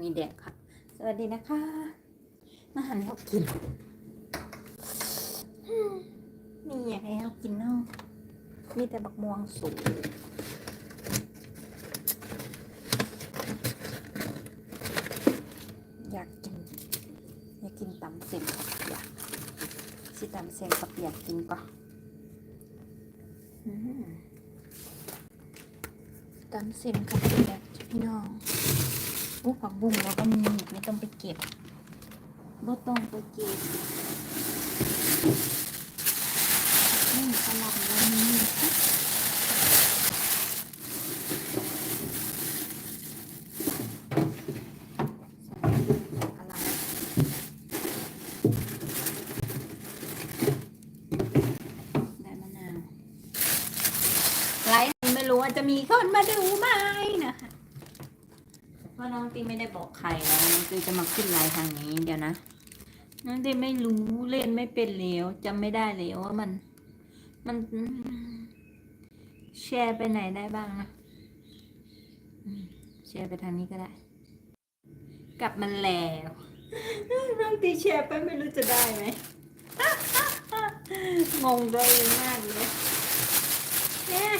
มีแดกค่ะ สวัสดีนะคะ มาหันเขากินมีอย่างไรเขากินเนาะมีแต่บักม่วงสุกอยากกิน อยากกินตำเส้นกับเปียกสิตำเส้นกับเปียกกินก่อนตำเส้นกับเปียกพี่น้อง ปุ๊บผักบุ้งแล้วก็มีไม่ต้องไปเก็บบ่ต้องไปเก็บนี่สลับแล้วมีได้มะนาวไลฟ์นี้ไม่รู้ว่าจะมีคนมาดูไหมนะคะ เพราะน้อง ตีไม่ได้บอกใครแล้วน้องตีจะมาขึ้นไลน์ทางนี้เดี๋ยวนะน้องตีไม่รู้เล่นไม่เป็นแล้วจำไม่ได้แล้วว่ามัน มันแชร์ไปไหนได้บ้างนะอืมแชร์ไปทางนี้ก็ได้ กลับมันแล้วน้องตีแชร์ไปไม่รู้จะได้ไหมงงตัวเองมากเลยเนี่ย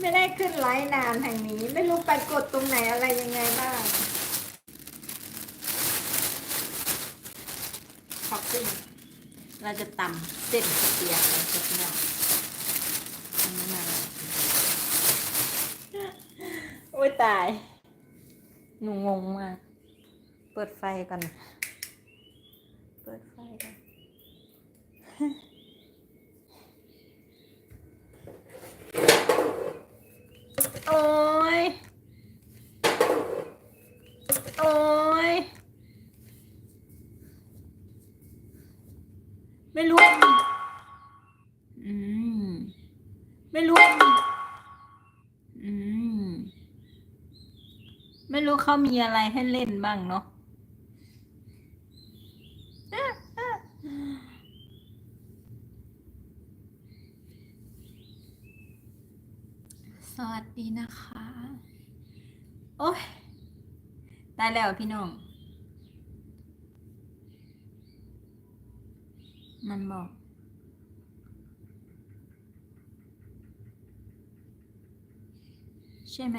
ไม่ได้ขึ้นไลน์นานทางนี้ ไม่รู้ไปกดตรงไหนอะไรยังไงบ้างขอบคุณเราจะตำเส้นกระเปียกเลยจ้ะพี่น้องอันนี้มาโอ้ยตาย หนูงงมาก เปิดไฟก่อน เปิดไฟก่อน โอ้ยโอ้ยไม่รู้ อืม ไม่รู้ อืม ไม่รู้เขามีอะไรให้เล่นบ้างเนาะ ส วัสดีนะคะ โอ้ยได้แล้วพี่น้อง มันบอกใช่ไหม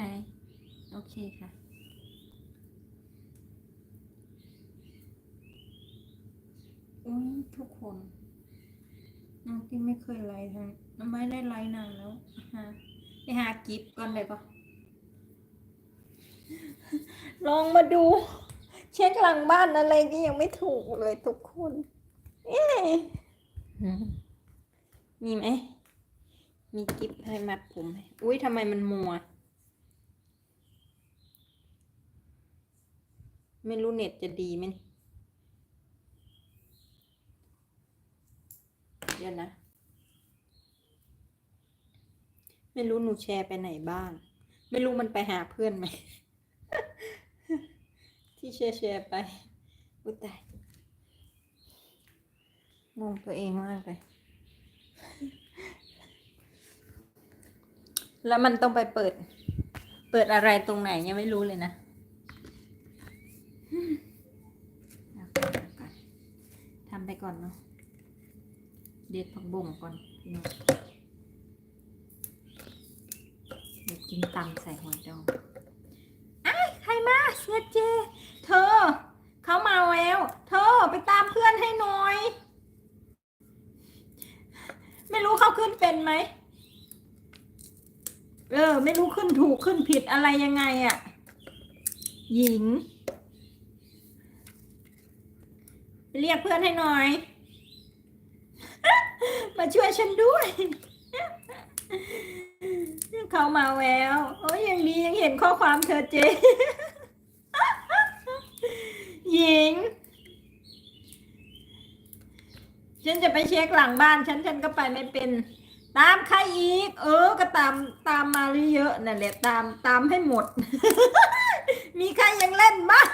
โอเคค่ะ อุ้ยทุกคนน้องที่ไม่เคยไลฟ์ทางน้งไม่ได้ไลฟ์นานแล้วฮะ ไปหากิฟก่อนเลยปะลองมาดู เช็คหลังบ้านอะไรก็ยังไม่ถูกเลยทุกคนเอ๊ะมีไหม มีกิฟให้มัดผมไหมอุ้ยทำไมมันมัว ไม่รู้เน็ตจะดีไหมนี่เดี๋ยวนะ ไม่รู้หนูแชร์ไปไหนบ้าง ไม่รู้มันไปหาเพื่อนไหม ที่แชร์แชร์ไปอุ้ยตายงงตัวเองมากเลย แล้วมันต้องไปเปิด เปิดอะไรตรงไหนยังไม่รู้เลยนะทำไปก่อนเนาะเด็ดผักบุ้งก่อนพี่น้อง เดี๋ยว กินตำใส่หัวดองไอ้ใครมาเสียเจ เธอ เขามาแล้ว เธอไปตามเพื่อนให้หน่อย ไม่รู้เขาขึ้นเป็นไหม เออ ไม่รู้ขึ้นถูกขึ้นผิดอะไรยังไงอะ่ะ หญิง เรียกเพื่อนให้หน่อย มาช่วยฉันด้วย เข้ามาแล้วโอ้ยยังดียังเห็นข้อความเธอเจ หญิง ฉันจะไปเช็คหลังบ้านฉันฉันก็ไปไม่เป็น ตามใครอีก เออ ก็ตามตามมาเยอะนั่นแหละตามตามให้หมด มีใครยังเล่นบ้าง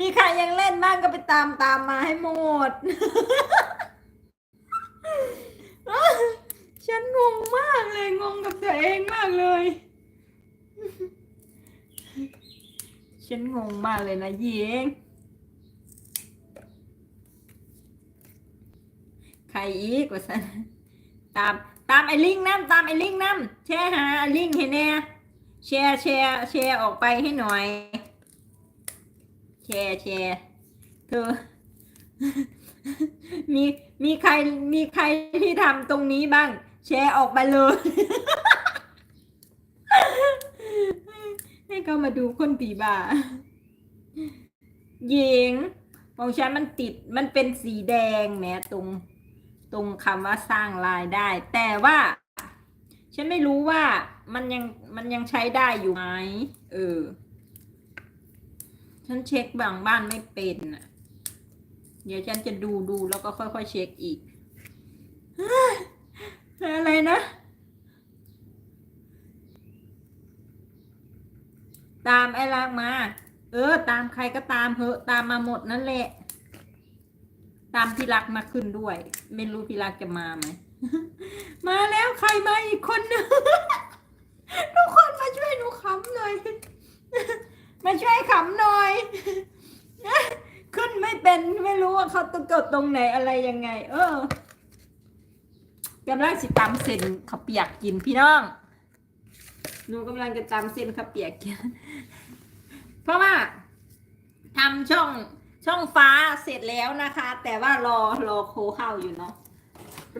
มีใครยังเล่นบ้างก็ไปตามตามมาให้หมด ฉันงงมากเลยงงกับตัวเองมากเลย ฉันงงมากเลยนะหญิงใครอีกว่าสันตามตามไอ้ลิงน้ำตามไอ้ลิงน้ำแชร์หาไอ้ลิงให้แน่แชร์แชร์แชร์ออกไปให้หน่อย แชร์แชร์เธอมีมีใครมีใครที่ทำตรงนี้บ้าง แชร์ออกไปเลย ให้เขามาดูคนตีบ่าหญิงของฉันมันติดมันเป็นสีแดงแหมตรง ตรงคำว่าสร้างรายได้ แต่ว่า ฉันไม่รู้ว่ามันยังมันยังใช้ได้อยู่ไหมเออ ฉันเช็คบางบ้านไม่เป็นอะ เดี๋ยวฉันจะดูดูแล้วก็ค่อยๆเช็คอีก อะไรนะ ตามไอ้ลากมา เออ ตามใครก็ตามเหอะ ตามมาหมดนั่นแหละ ตามพี่รักมาขึ้นด้วย ไม่รู้พี่รักจะมาไหม มาแล้วใครมาอีกคนนึงทุกคนมาช่วยหนูขำหน่อยมาช่วยขำหน่อย ขึ้นไม่เป็นไม่รู้ว่าเขาตกดตรงไหนอะไรยังไง เออ กำลังสิตำเส้นข้าวเปียกกินพี่น้องหนูกำลังจะตำเส้นข้าวเปียกกินเพราะว่าทำช่องช่องฟ้าเสร็จแล้วนะคะ แต่ว่ารอรอโคเข้าอยู่เนาะ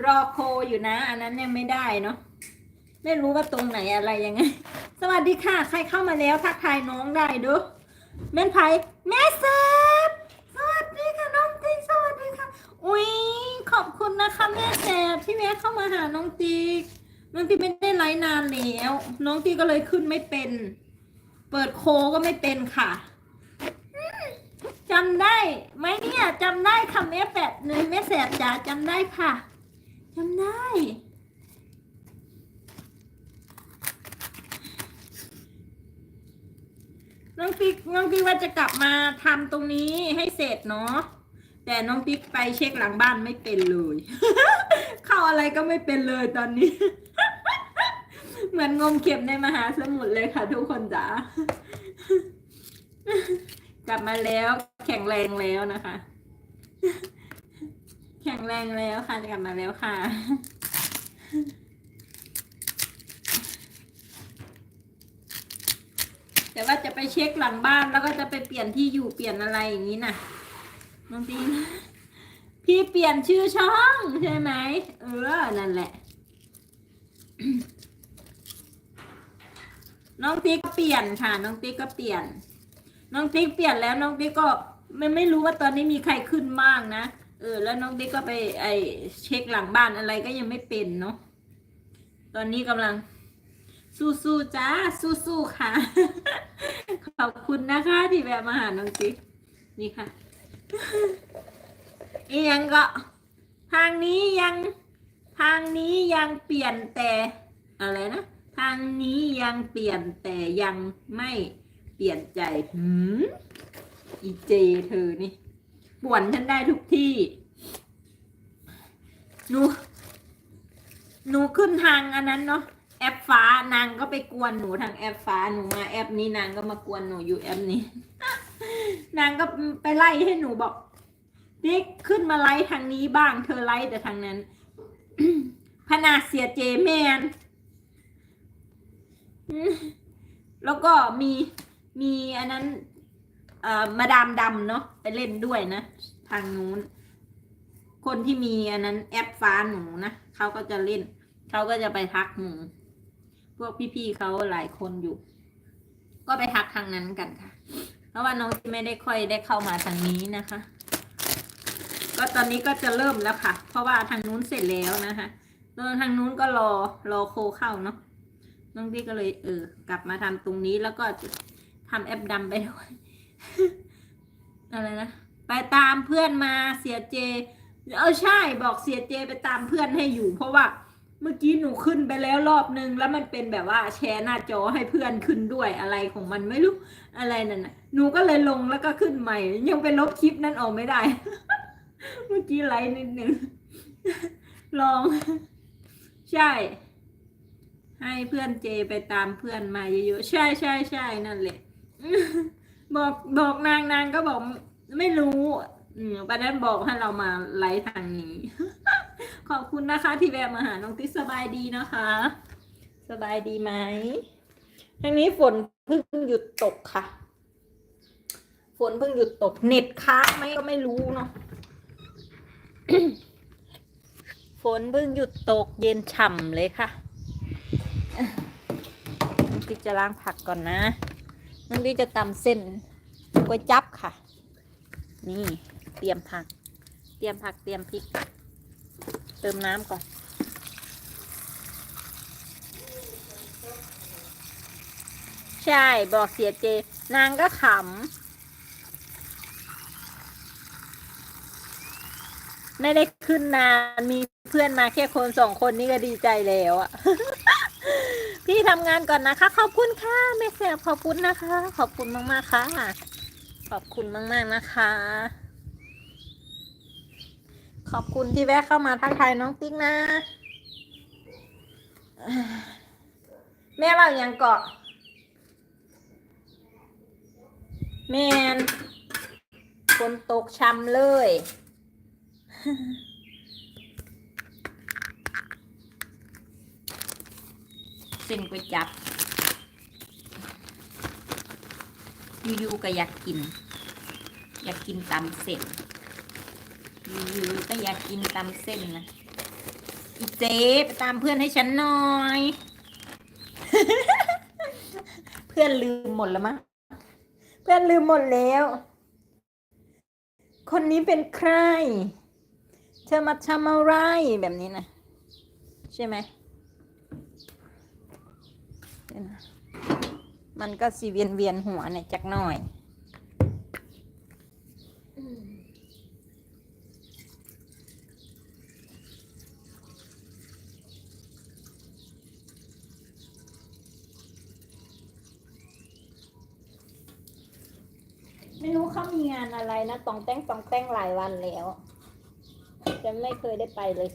รอโคอยู่นะ อันนั้นยังไม่ได้เนาะไม่รู้ว่าตรงไหนอะไรยังไง สวัสดีค่ะ ใครเข้ามาแล้วทักทายน้องได้ดูแม่นไผ่แม่เซฟสวัสดีค่ะน้องติ๊กสวัสดีค่ะ อุ้ยขอบคุณนะคะแม่แซฟที่แม่เข้ามาหาน้องติ๊กน้องติ๊กไม่ได้ไลฟ์นานแล้ว น้องติ๊กก็เลยขึ้นไม่เป็น เปิดโคก็ไม่เป็นค่ะจำได้ไหมเนี่ยจำได้ค่ะแม่แปดเลยแม่แสบจ๋าจำได้ค่ะจำได้น้องติ๊กน้องติ๊กว่าจะกลับมาทำตรงนี้ให้เสร็จเนาะ แต่น้องติ๊กไปเช็คหลังบ้านไม่เป็นเลย เข้าอะไรก็ไม่เป็นเลยตอนนี้ เหมือนงมเข็มในมหาสมุทรเลยค่ะ ทุกคนจ๋ากลับมาแล้วแข็งแรงแล้วนะคะ แข็งแรงแล้วค่ะกลับมาแล้วค่ะแต่ว่าจะไปเช็คหลังบ้านแล้วก็จะไปเปลี่ยนที่อยู่เปลี่ยนอะไรอย่างนี้นะ น้องตีนพี่เปลี่ยนชื่อช่องใช่ไหมเออ นั่นแหละ น้องติ๊กก็เปลี่ยนค่ะ น้องติ๊กก็เปลี่ยน น้องติ๊กเปลี่ยนแล้วน้องติ๊กก็ไม่ไม่รู้ว่าตอนนี้มีใครขึ้นบ้างนะ เออ แล้วน้องติ๊กก็ไปไอเช็คหลังบ้านอะไรก็ยังไม่เป็นเนาะ ตอนนี้กำลัง สู้ๆจ้า สู้ๆค่ะ ขอบคุณนะคะที่แวะมาหาน้องติ๊กนี่ค่ะ อียังก็ ทางนี้ยัง ทางนี้ยังเปลี่ยนแต่อะไรนะ ทางนี้ยังเปลี่ยนแต่ยังไม่เปลี่ยนใจหืมอีเจเธอนี่ป่วนฉันได้ทุกที่หนูหนูขึ้นทางอันนั้นเนาะแอปฟ้านางก็ไปกวนหนูทางแอปฟ้าหนูมาแอปนี้นางก็มากวนหนูอยู่แอปนี้ นางก็ไปไล่ให้หนูบอกติ๊กขึ้นมาไล่ทางนี้บ้าง เธอไล่แต่ทางนั้น พนาเสียเจแมนแล้วก็มีมีอันนั้นเอ่อมาดามดำเนาะไปเล่นด้วยนะ ทางนู้น คนที่มีอันนั้นแอปฟ้าหนูนะเขาก็จะเล่น เขาก็จะไปทักหนูพวกพี่ๆเขาหลายคนอยู่ ก็ไปทักทางนั้นกันค่ะ เพราะว่าน้องไม่ได้ค่อยได้เข้ามาทางนี้นะคะ ก็ตอนนี้ก็จะเริ่มแล้วค่ะ เพราะว่าทางนู้นเสร็จแล้วนะคะตอนทางนู้นก็รอรอโคเข้าเนาะน้องพี่ก็เลยเออกลับมาทำตรงนี้แล้วก็ทำแอปดำไปด้วยอะไรนะไปตามเพื่อนมาเสียเจ เออใช่บอกเสียเจไปตามเพื่อนให้อยู่ เพราะว่าเมื่อกี้หนูขึ้นไปแล้วรอบนึง แล้วมันเป็นแบบว่าแชร์หน้าจอให้เพื่อนขึ้นด้วยอะไรของมันไม่รู้ อะไรนั่นน่ะหนูก็เลยลงแล้วก็ขึ้นใหม่ ยังไปลบคลิปนั้นออกไม่ได้ เมื่อกี้ไลฟ์นิดนึงลอง ใช่ ให้เพื่อนเจไปตามเพื่อนมาเยอะๆใช่ใช่ใช่นั่นแหละบอกบอกนางนางก็บอกไม่รู้อืมวันนั้นบอกให้เรามาไลฟ์ทางนี้ ขอบคุณนะคะที่แวะมาหาน้องติ๊กสบายดีนะคะ สบายดีไหม ทางนี้ฝนเพิ่งหยุดตกค่ะ ฝนเพิ่งหยุดตก เน็ตค้างไหมก็ไม่รู้เนาะฝนเพิ่งหยุดตกเย็นฉ่ำเลยค่ะน้องติ๊กจะล้างผักก่อนนะน้องติ๊กจะตำเส้นก๋วยจับค่ะ นี่เตรียมผัก เตรียมผักเตรียมพริก เติมน้ำก่อน ใช่ บอกเสียเจ นางก็ขำ ไม่ได้ขึ้นนานมีเพื่อนมาแค่คนสองคนนี่ก็ดีใจแล้วอะพี่ทำงานก่อนนะคะ ขอบคุณค่ะแม่แสบขอบคุณนะคะ ขอบคุณมากๆค่ะ ขอบคุณมากๆนะคะ ขอบคุณที่แวะเข้ามาทักทายน้องติ๊กนะ แม่เรายังเกาะ แมนฝนตกช้ำเลยเส้นก๋วยจับ อยู่ๆก็อยากกิน อยากกินตำเส้นอยู่ๆก็อยากกินตำเส้นนะอีเจ๊ไปตามเพื่อนให้ฉันหน่อย เพื่อนลืมหมดแล้วมั้ง พื่อนลืมหมดแล้ว คนนี้เป็นใคร เธอมาทำอะไรแบบนี้นะ ใช่ไหม มันก็สีเวียนเวียนๆหัวเนี่ยจักหน่อย ไม่รู้เขามีงานอะไรนะตองแต้งตองแต้งหลายวันแล้ว จะไม่เคยได้ไปเลย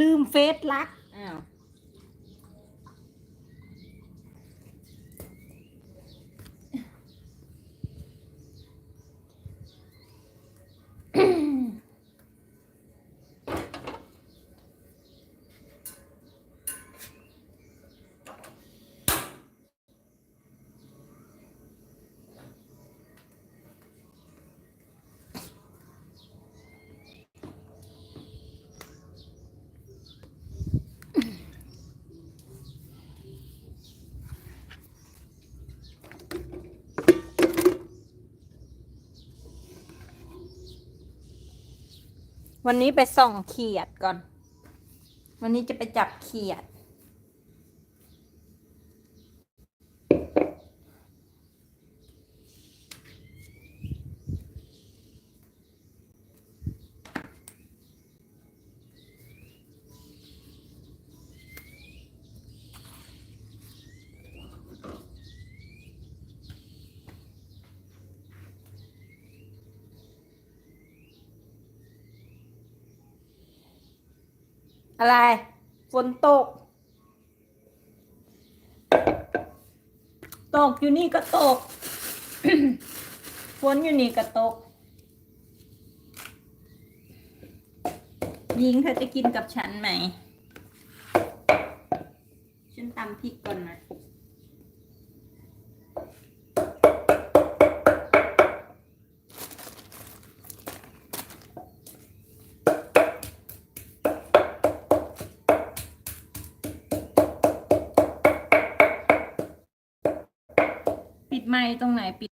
ลืมเฟซลัก อ้า วันนี้ไปส่องเขียดก่อน วันนี้จะไปจับเขียด อะไร ฝนตก ตกอยู่นี่ก็ตก ฝนอยู่นี่ก็ตก ยิงเธอจะกินกับฉันไหม ฉันตำพริกก่อนนะ ปิดไม่ตรงไหนปิด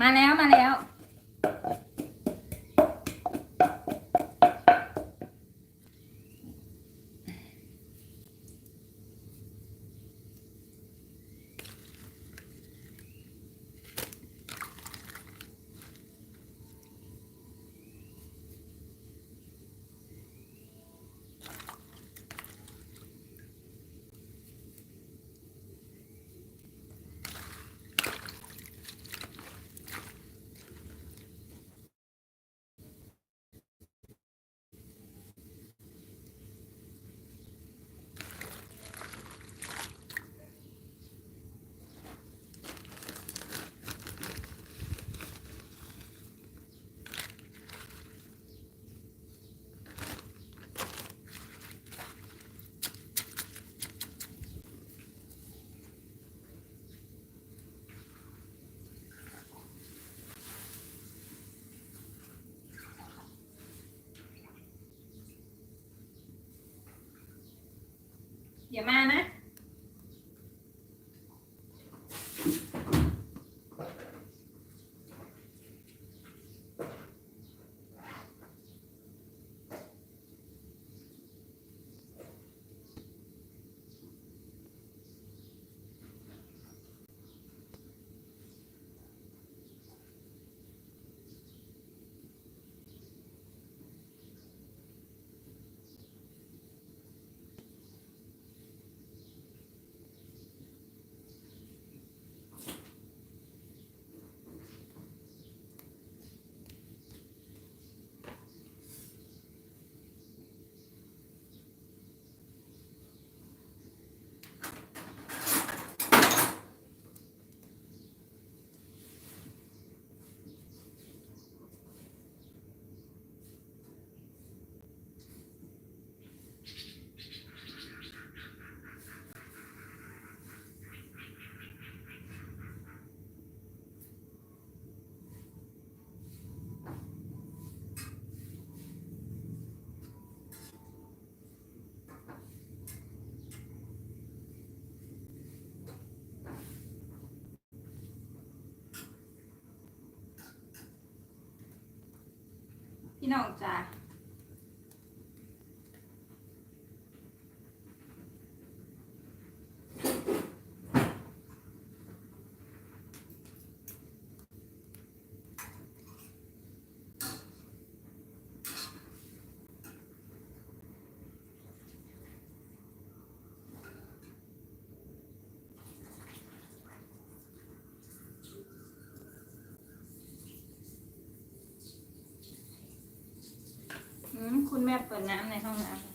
มาแล้วมาแล้ว เดี๋ยวมานะ พี่น้อ คุณแม่เปิดน้ำในห้องน้ำ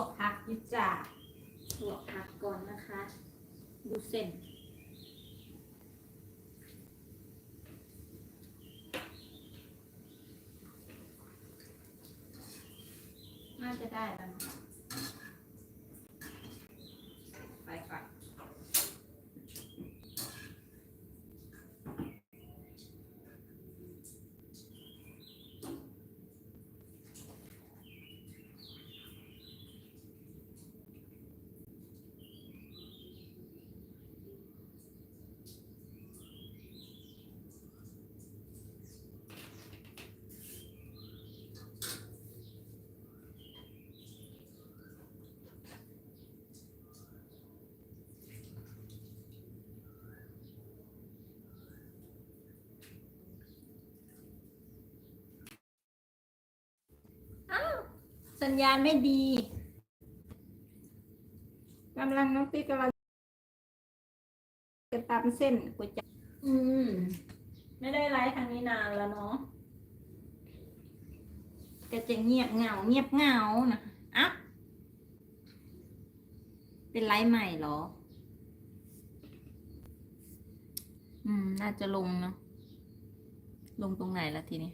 วกผักยิจ่าลวกผักก่อนนะคะ ดูเส้นน่าจะได้แล้ว สัญญาณไม่ดีกำลังน้องติ๊กกำลังจะตามเส้นก๋วยจั๊บอืม ไม่ได้ไลฟ์ทางนี้นานแล้วเนาะก็จะเงียบเหงา เงียบเหงานะอะเป็นไลฟ์ใหม่เหรอ อืม น่าจะลงเนาะลงตรงไหนละทีนี้